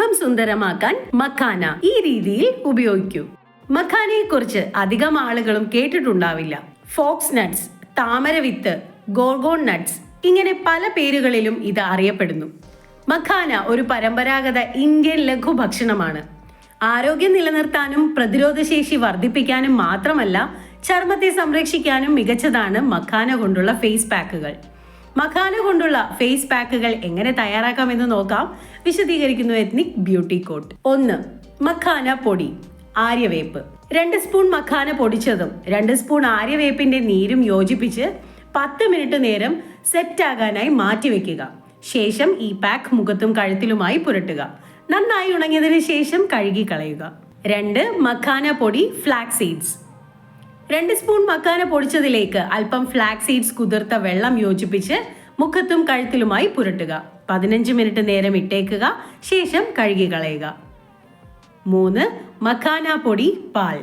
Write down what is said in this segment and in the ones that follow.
മുഖം സുന്ദരമാക്കാൻ മഖാന ഈ രീതിയിൽ ഉപയോഗിക്കൂ. മഖാനയെ കുറിച്ച് അധികം ആളുകളും കേട്ടിട്ടുണ്ടാവില്ല. ഫോക്സ് നട്ട്സ് താമരവിത്ത് ഗോർഗോൺ നട്ട്സ് ഇങ്ങനെ പല പേരുകളിലും ഇത് അറിയപ്പെടുന്നു. മഖാന ഒരു പരമ്പരാഗത ഇന്ത്യൻ ലഘുഭക്ഷണമാണ്. ആരോഗ്യം നിലനിർത്താനും പ്രതിരോധശേഷി വർദ്ധിപ്പിക്കാനും മാത്രമല്ല ചർമ്മത്തെ സംരക്ഷിക്കാനും മികച്ചതാണ് മഖാന കൊണ്ടുള്ള ഫേസ് പാക്കുകൾ. മഖാന കൊണ്ടുള്ള ഫേസ് പാക്കുകൾ എങ്ങനെ തയ്യാറാക്കാമെന്ന് നോക്കാം. വിശദീകരിക്കുന്നു എത്നിക് ബ്യൂട്ടി കോട്ട് ഒന്ന് മഖാന പൊടി ആര്യവേപ്പ്. രണ്ട് സ്പൂൺ മഖാന പൊടിച്ചതും രണ്ട് സ്പൂൺ ആര്യവേപ്പിന്റെ നീരും യോജിപ്പിച്ച് പത്ത് മിനിറ്റ് നേരം സെറ്റ് ആകാനായി മാറ്റിവെക്കുക ശേഷം ഈ പാക്ക് മുഖത്തും കഴുത്തിലുമായി പുരട്ടുക. നന്നായി ഉണങ്ങിയതിനു ശേഷം കഴുകി കളയുക. രണ്ട് മഖാന പൊടി ഫ്ലാക്സ് സീഡ്സ് രണ്ട് സ്പൂൺ മക്കാന പൊടിച്ചതിലേക്ക് അല്പം ഫ്ലാക്സ് സീഡ്സ് കുതിർത്ത വെള്ളം യോജിപ്പിച്ച് മുഖത്തും കഴുത്തിലുമായി പുരട്ടുക. പതിനഞ്ച് മിനിറ്റ് നേരം ഇട്ടേക്കുക. ശേഷം കഴുകി കളയുക. മൂന്ന് മഖാന പൊടി പാൽ.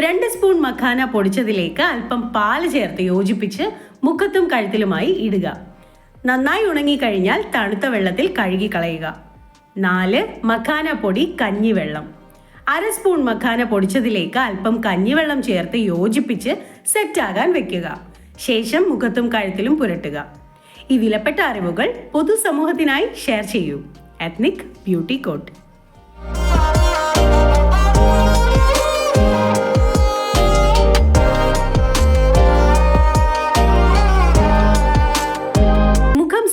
രണ്ട് സ്പൂൺ മഖാന പൊടിച്ചതിലേക്ക് അല്പം പാൽ ചേർത്ത് യോജിപ്പിച്ച് മുഖത്തും കഴുത്തിലുമായി ഇടുക. നന്നായി ഉണങ്ങി കഴിഞ്ഞാൽ തണുത്ത വെള്ളത്തിൽ കഴുകി കളയുക. നാല് മഖാന പൊടി കഞ്ഞിവെള്ളം. അര സ്പൂൺ മഖാന പൊടിച്ചതിലേക്ക് അല്പം കഞ്ഞിവെള്ളം ചേർത്ത് യോജിപ്പിച്ച് സെറ്റാകാൻ വെക്കുക. ശേഷം മുഖത്തും കഴുത്തിലും പുരട്ടുക. ഈ വിലപ്പെട്ട അറിവുകൾ പൊതുസമൂഹത്തിനായി ഷെയർ ചെയ്യൂ. എത്നിക് ബ്യൂട്ടി കോട്ട്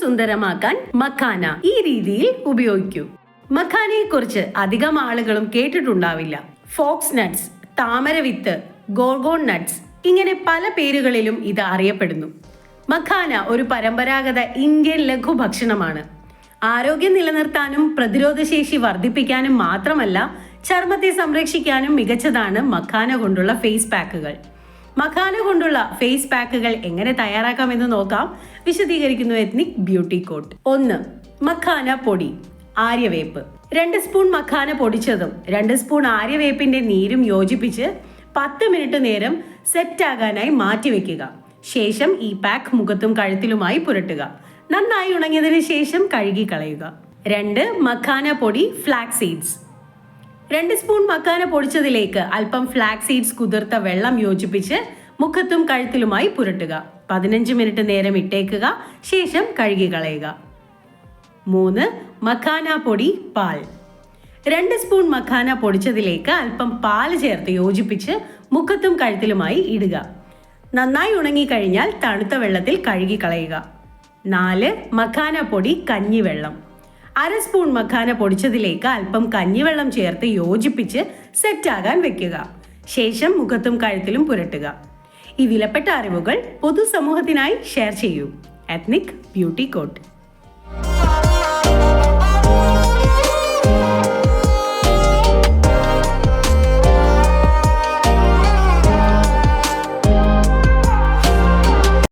സുന്ദരമാക്കാൻ മഖാന ഈ രീതിയിൽ ഉപയോഗിക്കൂ. മഖാനയെ കുറിച്ച് അധികം ആളുകളും കേട്ടിട്ടുണ്ടാവില്ല. ഫോക്സ് നട്ട്സ് താമരവിത്ത് ഗോർഗോൺ നട്ട്സ് ഇങ്ങനെ പല പേരുകളിലും ഇത് അറിയപ്പെടുന്നു. മഖാന ഒരു പരമ്പരാഗത ഇന്ത്യൻ ലഘുഭക്ഷണമാണ്. ആരോഗ്യം നിലനിർത്താനും പ്രതിരോധശേഷി വർദ്ധിപ്പിക്കാനും മാത്രമല്ല ചർമ്മത്തെ സംരക്ഷിക്കാനും മികച്ചതാണ് മഖാന കൊണ്ടുള്ള ഫേസ് പാക്കുകൾ മഖാന കൊണ്ടുള്ള ഫേസ് പാക്കുകൾ എങ്ങനെ തയ്യാറാക്കാം എന്ന് നോക്കാം. വിശദീകരിക്കുന്നു എത്നിക് ബ്യൂട്ടി കോട്ട് ഒന്ന് മഖാന പൊടി. ആര്യവേപ്പ്. രണ്ട് സ്പൂൺ മഖാന പൊടിച്ചതും രണ്ട് സ്പൂൺ ആര്യവേപ്പിന്റെ നീരും യോജിപ്പിച്ച് പത്ത് മിനിറ്റ് നേരം സെറ്റ് ആകാനായി മാറ്റിവെക്കുക ശേഷം ഈ പാക്ക് മുഖത്തും കഴുത്തിലുമായി പുരട്ടുക. നന്നായി ഉണങ്ങിയതിന് ശേഷം കഴുകി കളയുക. രണ്ട് മഖാന പൊടി ഫ്ലാക്സ് സീഡ്സ് രണ്ട് സ്പൂൺ മക്കാന പൊടിച്ചതിലേക്ക് അല്പം ഫ്ലാക്സ് സീഡ്സ് കുതിർത്ത വെള്ളം യോജിപ്പിച്ച് മുഖത്തും കഴുത്തിലുമായി പുരട്ടുക. പതിനഞ്ച് മിനിറ്റ് നേരം ഇട്ടേക്കുക. ശേഷം കഴുകി കളയുക. മൂന്ന് മഖാന പൊടി പാൽ. രണ്ട് സ്പൂൺ മഖാന പൊടിച്ചതിലേക്ക് അല്പം പാൽ ചേർത്ത് യോജിപ്പിച്ച് മുഖത്തും കഴുത്തിലുമായി ഇടുക. നന്നായി ഉണങ്ങിക്കഴിഞ്ഞാൽ തണുത്ത വെള്ളത്തിൽ കഴുകി കളയുക. നാല് മഖാന പൊടി കഞ്ഞിവെള്ളം. അര സ്പൂൺ മഖാന പൊടിച്ചതിലേക്ക് അല്പം കഞ്ഞിവെള്ളം ചേർത്ത് യോജിപ്പിച്ച് സെറ്റാകാൻ വെക്കുക. ശേഷം മുഖത്തും കഴുത്തിലും പുരട്ടുക. ഈ വിലപ്പെട്ട അറിവുകൾ പൊതുസമൂഹത്തിനായി ഷെയർ ചെയ്യൂ. Ethnic beauty coat.